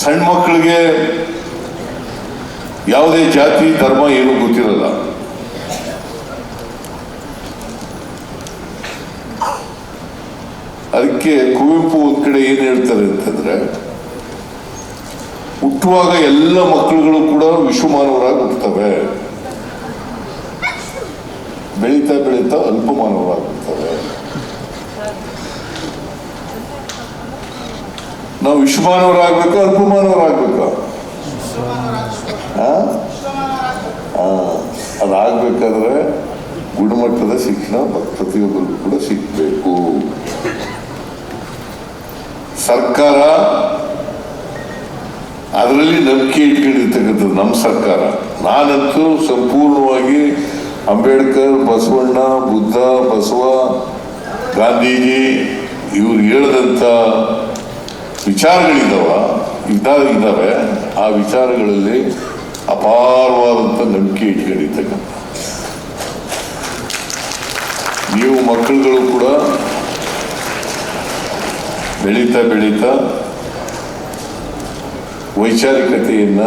ಸಣ್ಣ ಮಕ್ಕಳಿಗೆ ಯಾವುದೇ ಜಾತಿ, ಧರ್ಮ ಏನು ಗೊತ್ತಿರಲ್ಲ. ಅದಕ್ಕೆ ಕುವೆಂಪು ಒಂದ್ ಕಡೆ ಏನ್ ಹೇಳ್ತಾರೆ ಅಂತಂದ್ರೆ, ಹುಟ್ಟುವಾಗ ಎಲ್ಲ ಮಕ್ಕಳುಗಳು ಕೂಡ ವಿಶ್ವಮಾನವರಾಗಿ ಹುಟ್ಟುತ್ತವೆ. ಬೆಳೀತಾ ಬೆಳೀತಾ ಅಲ್ಪಮಾನವರಾಗಿ ಹುಟ್ಟುತ್ತವೆ. ನಾವು ವಿಶ್ವಮಾನವರಾಗಬೇಕು ಅಲ್ಪಮಾನವರಾಗಬೇಕು ಅದಾಗಬೇಕಾದ್ರೆ ಗುಣಮಟ್ಟದ ಶಿಕ್ಷಣ ಪ್ರತಿಯೊಬ್ಬರಿಗೂ ಕೂಡ ಸಿಗಬೇಕು. ಸರ್ಕಾರ ಅದರಲ್ಲಿ ನಂಬಿಕೆ ಇಟ್ಕೊಂಡಿರ್ತಕ್ಕಂಥದ್ದು ನಮ್ಮ ಸರ್ಕಾರ. ನಾನಂತೂ ಸಂಪೂರ್ಣವಾಗಿ ಅಂಬೇಡ್ಕರ್, ಬಸವಣ್ಣ, ಬುದ್ಧ, ಬಸವ, ಗಾಂಧೀಜಿ, ಇವ್ರು ಹೇಳಿದಂಥ ವಿಚಾರಗಳಿದ್ದಾವ ಇದ್ದಾಗ ಇದ್ದಾವೆ, ಆ ವಿಚಾರಗಳಲ್ಲಿ ಅಪಾರವಾದಂಥ ನಂಬಿಕೆ ಇಟ್ಕೊಂಡಿರ್ತಕ್ಕಂಥ. ನೀವು ಮಕ್ಕಳುಗಳು ಕೂಡ ಬೆಳೀತಾ ಬೆಳೀತಾ ವೈಚಾರಿಕತೆಯನ್ನ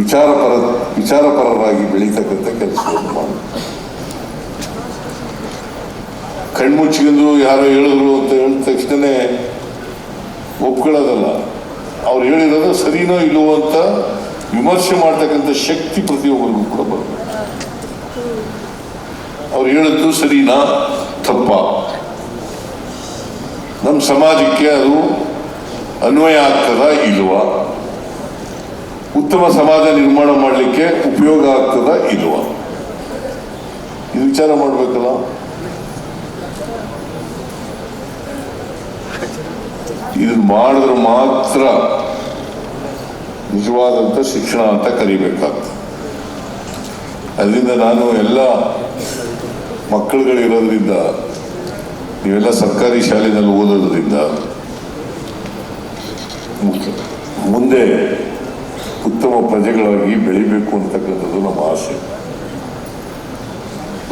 ವಿಚಾರಪರ, ವಿಚಾರಪರರಾಗಿ ಬೆಳೀತಕ್ಕಂಥ ಕೆಲಸ ಮಾಡಿ ಕಣ್ಮುಚ್ಚಿಕೊಂಡು ಯಾರೋ ಹೇಳಿದ್ರು ಅಂತ ಹೇಳಿದ ತಕ್ಷಣನೇ ಒಪ್ಕೊಳ್ಳೋದಲ್ಲ ಅವ್ರು ಹೇಳಿರೋದು ಸರಿನೋ ಇಲ್ಲವೋ ಅಂತ ವಿಮರ್ಶೆ ಮಾಡ್ತಕ್ಕಂಥ ಶಕ್ತಿ ಪ್ರತಿಯೊಬ್ಬರಿಗೂ ಕೂಡ ಬರಬೇಕು ಅವ್ರು ಹೇಳಿದ್ದು ಸರಿನಾ? ತಪ್ಪ. ನಮ್ಮ ಸಮಾಜಕ್ಕೆ ಅದು ಅನ್ವಯ ಆಗ್ತದ ಇಲ್ವ? ಉತ್ತಮ ಸಮಾಜ ನಿರ್ಮಾಣ ಮಾಡಲಿಕ್ಕೆ ಉಪಯೋಗ ಆಗ್ತದ ಇಲ್ವ? ಇದು ವಿಚಾರ ಮಾಡ್ಬೇಕಲ್ಲ? ಇದನ್ನ ಮಾಡಿದ್ರೆ ಮಾತ್ರ ನಿಜವಾದಂಥ ಶಿಕ್ಷಣ ಅಂತ ಕರಿಬೇಕಾಗ್ತದೆ. ಅದರಿಂದ ನಾನು ಎಲ್ಲ ಮಕ್ಕಳುಗಳಿರೋದ್ರಿಂದ, ನೀವೆಲ್ಲ ಸರ್ಕಾರಿ ಶಾಲೆಯಲ್ಲಿ ಓದೋದ್ರಿಂದ ಮುಂದೆ ಉತ್ತಮ ಪ್ರಜೆಗಳಾಗಿ ಬೆಳಿಬೇಕು ಅಂತಕ್ಕಂಥದ್ದು ನಮ್ಮ ಆಸೆ.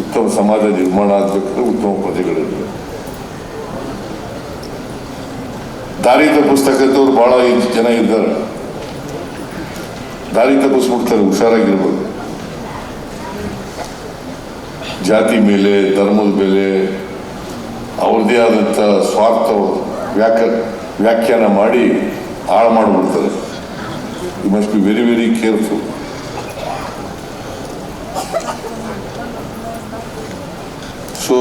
ಉತ್ತಮ ಸಮಾಜ ನಿರ್ಮಾಣ ಆಗ್ಬೇಕಾದ್ರೆ ಉತ್ತಮ ಪ್ರಜೆಗಳಿರಬೇಕು. ದಾರಿ ತಪ್ಪಿಸ್ತಕ್ಕಂಥವ್ರು ಬಹಳ ಜನ ಇದ್ದಾರೆ. ದಾರಿ ತಪ್ಪಿಸ್ಬಿಡ್ತಾರೆ ಹುಷಾರಾಗಿರ್ಬೋದು. ಜಾತಿ ಮೇಲೆ, ಧರ್ಮದ ಮೇಲೆ, ಅವ್ರದ್ದೇ ಆದಂಥ ಸ್ವಾರ್ಥ ವ್ಯಾಕ, ವ್ಯಾಖ್ಯಾನ ಮಾಡಿ ಹಾಳು ಮಾಡಿಬಿಡ್ತಾರೆ. You must be very very careful so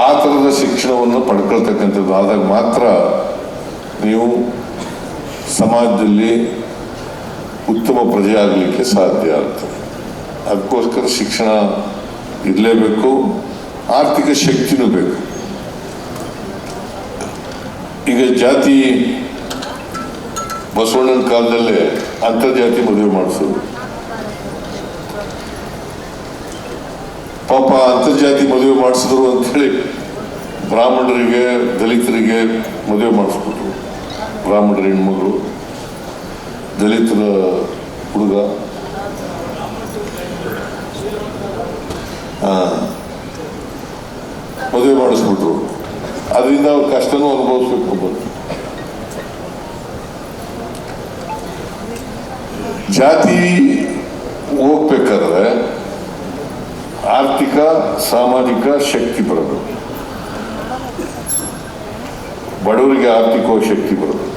ಆ ಥರದ ಶಿಕ್ಷಣವನ್ನು ಪಡ್ಕೊಳ್ತಕ್ಕಂಥದ್ದು ಆದಾಗ ಮಾತ್ರ ನೀವು ಸಮಾಜದಲ್ಲಿ ಉತ್ತಮ ಪ್ರಜೆ ಆಗಲಿಕ್ಕೆ ಸಾಧ್ಯ ಆಗ್ತದೆ. ಅದಕ್ಕೋಸ್ಕರ ಶಿಕ್ಷಣ ಇರಲೇಬೇಕು, ಆರ್ಥಿಕ ಶಕ್ತಿನೂ ಬೇಕು. ಈಗ ಜಾತಿ ಬಸವಣ್ಣನ ಕಾಲದಲ್ಲೇ ಅಂತರ್ಜಾತಿ ಮದುವೆ ಮಾಡಿಸೋದು. ಪಾಪ ಅಂತರ್ಜಾತಿ ಮದುವೆ ಮಾಡಿಸಿದ್ರು ಅಂತೇಳಿ ಬ್ರಾಹ್ಮಣರಿಗೆ, ದಲಿತರಿಗೆ ಮದುವೆ ಮಾಡಿಸ್ಬಿಟ್ರು. ಬ್ರಾಹ್ಮಣರ ಹೆಣ್ಮಗಳು ದಲಿತರ ಹುಡುಗ. ಮದುವೆ ಮಾಡಿಸ್ಬಿಟ್ರು. ಅದರಿಂದ ಅವ್ರ ಕಷ್ಟನೂ ಅನುಭವಿಸ್ಬೇಕು ಜಾತಿ ಹೋಗ್ಬೇಕಾದ್ರೆ ಆರ್ಥಿಕ ಸಾಮಾಜಿಕ ಶಕ್ತಿ ಬರೋದು. ಬಡವರಿಗೆ ಆರ್ಥಿಕವಾಗಿ ಶಕ್ತಿ ಬರಬೇಕು